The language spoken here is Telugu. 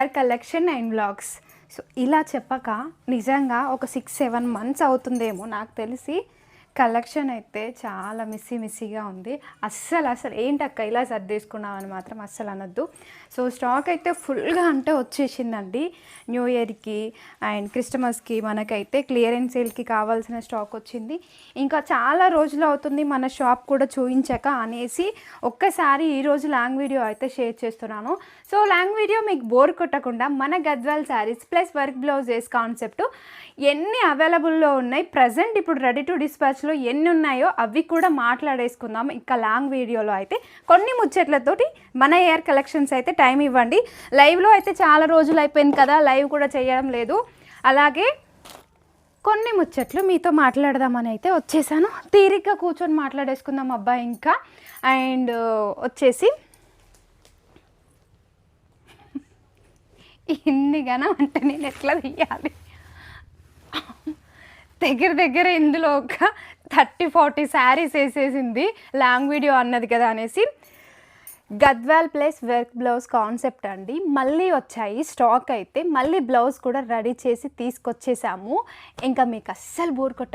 కలెక్షన్ అండ్ బ్లాగ్స్ సో ఇలా చెప్పక నిజంగా ఒక సిక్స్ సెవెన్ మంత్స్ అవుతుందేమో నాకు తెలిసి. కలెక్షన్ అయితే చాలా మిస్సీ మిస్సీగా ఉంది. అస్సలు అసలు ఏంటక్క ఇలా సర్దేసుకున్నావు అని మాత్రం అస్సలు అనొద్దు. సో స్టాక్ అయితే ఫుల్గా అంటే వచ్చేసిందండి. న్యూ ఇయర్కి అండ్ క్రిస్టమస్కి మనకైతే క్లియరెన్స్ సేల్కి కావాల్సిన స్టాక్ వచ్చింది. ఇంకా చాలా రోజులు అవుతుంది మన షాప్ కూడా చూపించక అనేసి ఒక్కసారి ఈరోజు లాంగ్ వీడియో అయితే షేర్ చేస్తున్నాను. సో లాంగ్ వీడియో మీకు బోర్ కొట్టకుండా మన Gadwal saris plus work blouses concept ఎన్ని అవైలబుల్లో ఉన్నాయి ప్రజెంట్ ఇప్పుడు రెడీ టు డిస్పాచ్లో ఎన్ని ఉన్నాయో అవి కూడా మాట్లాడేసుకుందాం. ఇంకా లాంగ్ వీడియోలో అయితే కొన్ని ముచ్చట్లతోటి మన ఎయిర్ కలెక్షన్స్ అయితే టైం ఇవ్వండి. లైవ్లో అయితే చాలా రోజులు అయిపోయింది కదా లైవ్ కూడా చేయడం లేదు. అలాగే కొన్ని ముచ్చట్లు మీతో మాట్లాడదామని అయితే వచ్చేసాను. తీరిగ్గా కూర్చొని మాట్లాడేసుకుందాం అబ్బాయి ఇంకా. అండ్ వచ్చేసి ఇన్ని గనం అంటే నేను ఎట్లా తీయాలి? దగ్గర దగ్గర ఇందులో ఒక థర్టీ ఫార్టీ శారీస్ వేసేసింది. లాంగ్ వీడియో అన్నది కదా అనేసి. Gadwal plus work blouse concept అండి. మళ్ళీ వచ్చాయి స్టాక్ అయితే మళ్ళీ బ్లౌజ్ కూడా రెడీ చేసి తీసుకొచ్చేసాము. ఇంకా మీకు అస్సలు బోర్ కొట్ట